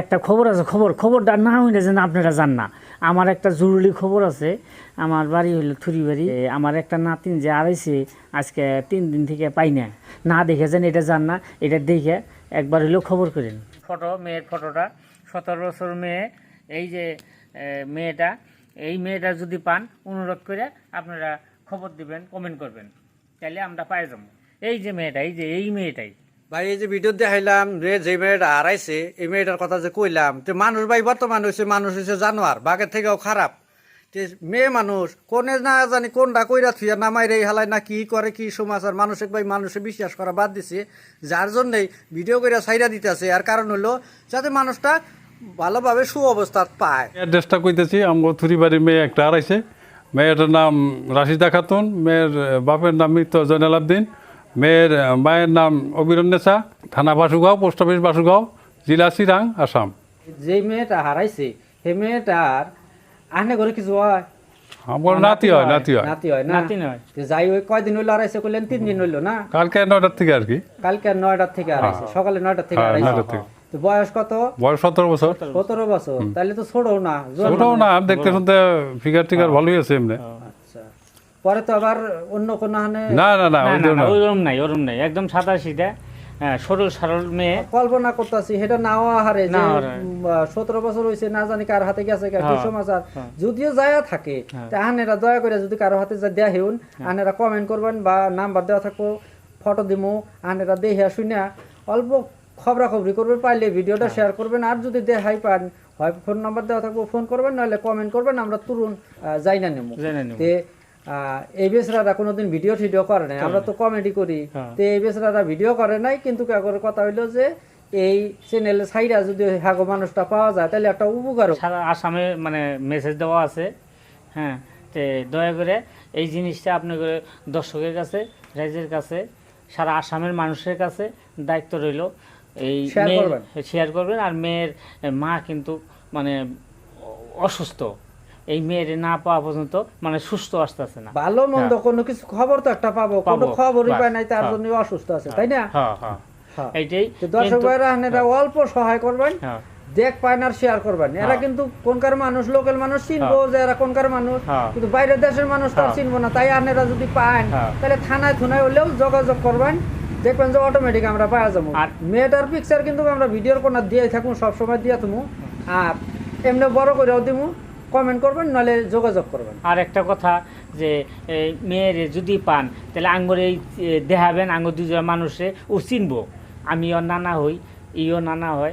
একটা খবর আছে, খবর, খবরটা না হইলে যেন আপনারা যান না। আমার একটা জরুরি খবর আছে, আমার বাড়ি হইল থুরিবাড়ি। আমার একটা নাতিন যে আড়াইছে, আজকে তিন দিন থেকে পাই না। না দেখে যেন এটা জান না, এটা দেখে একবার হইলেও খবর করেন। ফটো, মেয়ের ফটোটা, সতেরো বছর মেয়ে, এই যে মেয়েটা, এই মেয়েটা যদি পান, অনুরোধ করে আপনারা খবর দিবেন কমেন্ট করবেন। তাহলে আমরা পাই যাব। এই যে মেয়েটা, এই যে, এই মেয়েটাই। ভাই, এই যে ভিডিও দেখাইলাম রে, যে মেয়েটা হারাইছে, এই মেয়েটার কথা যে কইলাম, তো মানুষ ভাই বর্তমান হয়েছে মানুষ হয়েছে জানোয়ার, বাঘের থেকেও খারাপ। তে মেয়ে মানুষ, কোনে না জানি কোনটা কইরা থুইয়া নামাই রে হালাই না কি করে, কি সমাচার মানুষে ভাই মানুষে বিশ্বাস করা বাদ দিছে, যার জন্যই ভিডিও কইরা সাইরা দিতেছে। আর কারণ হলো যাতে মানুষটা ভালোভাবে সুঅবস্থা পায়। অ্যাড্রেসটা কইতেছি, আমগো থুরিবাড়ির মেয়ে একটা হারাইছে। মেয়েটার নাম রাশিদা খাতুন, মেয়ের বাপের নাম মৃত্যু জয়নাল আবদিন। মেয়ের মায়ের নাম অবিরন্নেসা থানা বাসুগাঁও পোস্ট অফিস বাসুগাঁও জেলা চিরাং আসাম। যে মেয়েটা হারাইছে সেই মেয়েটার আনে করে কিছু হয়? আমার নাতি হয় নাতি হয়। নাতি হয় নাতি নয়। যাই ওই কয়দিন হইল হারাইছে করলেন তিন দিন হইল না? কালকে নয়টার থেকে আর কি। কালকে নয়টার থেকে হারাইছে সকালে নয়টার থেকে হ্যাঁ, হারাইছে। তো বয়স কত? বয়স সতেরো বছর। সতেরো বছর। তাহলে তো ছোট না ছোটও না দেখতে শুনতে ফিগার টিগার ভালোই আছে এমনি। পরে তো আবার অন্য কোনো হানে না না না ওরম নাই ওরম নাই। একদম সাদা সিধা হ্যাঁ, সরল সরল মেয়ে। কল্পনা করতেছি সেটা নাও হারে যে সতেরো বছর হয়েছে না জানি কার হাতে গেছে হ্যাঁ, সমাচার। যদিও যায়া থাকে আনেরা দয়া করে যদি কারও হাতে যা দেয়া হেউন হ্যাঁ। আনেরা কমেন্ট করবেন বা নাম্বার দেওয়া থাকব ফটো দিমু আনেরা দেখে শুনে অল্প খবরা খবরি করবেন পাইলে ভিডিওটা হ্যাঁ। শেয়ার করবেন। আর যদি দেখাই পান হয় ফোন নাম্বার দেওয়া থাকব ফোন করবেন নাহলে কমেন্ট করবেন আমরা তুরুন যাই না নেব এই বেসরারা কোনোদিন ভিডিও টিডিও করে নাই। আমরা তো কমেডি করি। হ্যাঁ। তে এই বেসরারা ভিডিও করে নাই কিন্তু কথা হইল যে এই চ্যানেল যদি হাগো মানুষটা পাওয়া যায় তাহলে একটা উপকার সারা আসামে মানে মেসেজ দেওয়া আছে। হ্যাঁ তে দয়া করে এই জিনিসটা আপনার দর্শকের কাছে রাইজের কাছে সারা আসামের মানুষের কাছে দায়িত্ব রইল। এই শেয়ার করবেন। আর মেয়ের মা কিন্তু মানে অসুস্থ। এই মেয়ের না পাওয়া পর্যন্ত মানে সুস্থ আসতেছে না ভালো মন্দ কোনো কিছু খবর তো একটা পাবো কোনো খবরই পায় নাই তার হ্যাঁ। জন্য অসুস্থ আছে তাই না হ্যাঁ হ্যাঁ হ্যাঁ। এইটাই দর্শক ভাইরা আপনারা অল্প সহায় করবেন হ্যাঁ দেখ না শেয়ার করবেন এরা হ্যাঁ। কিন্তু কোনকার মানুষ লোকাল মানুষ চিনবো যে এরা কোনকার মানুষ হ্যাঁ। কিন্তু বাইরের দেশের মানুষ তো হ্যাঁ। চিনবো না তাই আপনারা যদি পান হ্যাঁ। তাহলে থানায় থুনায় হলেও যোগাযোগ করবেন দেখবেন যে অটোমেটিক আমরা পাওয়া যাব আর মেয়েটার পিকচার কিন্তু আমরা ভিডিওর কোনা দিয়ে থাকুন সবসময় দিয়ে তুমি আর এমনি বড় করেও দিমু কমেন্ট করবেন নাহলে যোগাযোগ করবেন। আর একটা কথা যে মেয়ের যদি পান, তাহলে আঙ্গুরে দেখাবেন, আঙ্গুর দুজন মানুষে ও চিনবো। আমিও নানা হই, ইও নানা হয়।